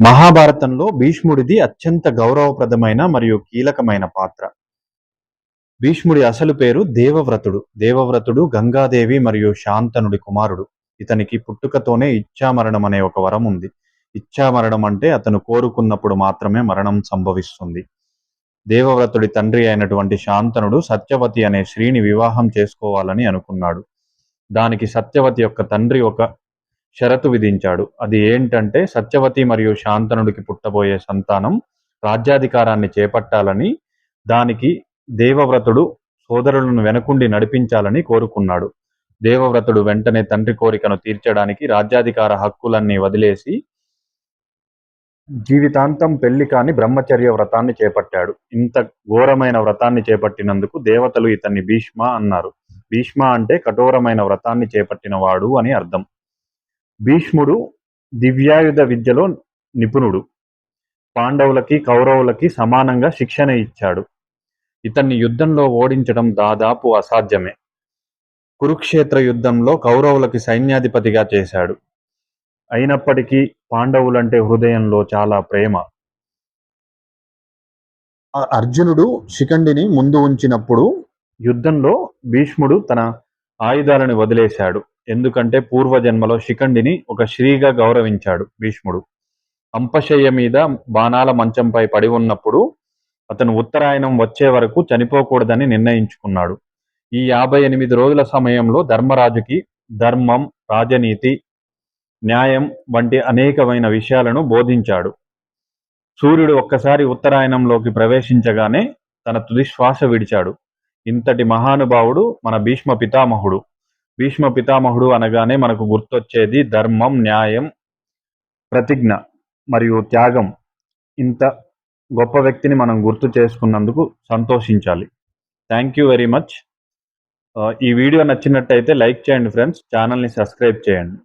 మహాభారతంలో భీష్ముడిది అత్యంత గౌరవప్రదమైన మరియు కీలకమైన పాత్ర. భీష్ముడి అసలు పేరు దేవవ్రతుడు. దేవవ్రతుడు గంగాదేవి మరియు శాంతనుడి కుమారుడు. ఇతనికి పుట్టుకతోనే ఇచ్చామరణం అనే ఒక వరం ఉంది. ఇచ్చామరణం అంటే అతను కోరుకున్నప్పుడు మాత్రమే మరణం సంభవిస్తుంది. దేవవ్రతుడి తండ్రి అయినటువంటి శాంతనుడు సత్యవతి అనే స్త్రీని వివాహం చేసుకోవాలని అనుకున్నాడు. దానికి సత్యవతి యొక్క తండ్రి ఒక షరతు విధించాడు. అది ఏంటంటే సత్యవతి మరియు శాంతనుడికి పుట్టబోయే సంతానం రాజ్యాధికారాన్ని చేపట్టాలని దానికి దేవవ్రతుడు సోదరులను వెనకుండి నడిపించాలని కోరుకున్నాడు. దేవవ్రతుడు వెంటనే తండ్రి కోరికను తీర్చడానికి రాజ్యాధికార హక్కులన్నీ వదిలేసి జీవితాంతం పెళ్ళి కాని బ్రహ్మచర్య వ్రతాన్ని చేపట్టాడు. ఇంత ఘోరమైన వ్రతాన్ని చేపట్టినందుకు దేవతలు ఇతన్ని భీష్మ అన్నారు. భీష్మ అంటే కఠోరమైన వ్రతాన్ని చేపట్టినవాడు అని అర్థం. భీష్ముడు దివ్యాయుధ విద్యలో నిపుణుడు. పాండవులకి కౌరవులకి సమానంగా శిక్షణ ఇచ్చాడు. ఇతన్ని యుద్ధంలో ఓడించడం దాదాపు అసాధ్యమే. కురుక్షేత్ర యుద్ధంలో కౌరవులకి సైన్యాధిపతిగా చేశాడు. అయినప్పటికీ పాండవులంటే హృదయంలో చాలా ప్రేమ. అర్జునుడు శిఖండిని ముందు ఉంచినప్పుడు యుద్ధంలో భీష్ముడు తన ఆయుధాలను వదిలేశాడు. ఎందుకంటే పూర్వజన్మలో శిఖండిని ఒక శ్రీగా గౌరవించాడు భీష్ముడు. అంపశయ్య మీద బాణాల మంచంపై పడి ఉన్నప్పుడు అతను ఉత్తరాయణం వచ్చే వరకు చనిపోకూడదని నిర్ణయించుకున్నాడు. ఈ యాభై ఎనిమిది రోజుల సమయంలో ధర్మరాజుకి ధర్మం రాజనీతి న్యాయం వంటి అనేకమైన విషయాలను బోధించాడు. సూర్యుడు ఒక్కసారి ఉత్తరాయణంలోకి ప్రవేశించగానే తన తుది శ్వాస విడిచాడు. ఇంతటి మహానుభావుడు మన భీష్మ పితామహుడు. భీష్మ పితామహుడు అనగానే మనకు గుర్తొచ్చేది ధర్మం న్యాయం ప్రతిజ్ఞ మరియు త్యాగం. ఇంత గొప్ప వ్యక్తిని మనం గుర్తు చేసుకున్నందుకు సంతోషించాలి. థ్యాంక్ యూ వెరీ మచ్ ఈ వీడియో నచ్చినట్టయితే లైక్ చేయండి ఫ్రెండ్స్. ఛానల్ని సబ్స్క్రైబ్ చేయండి.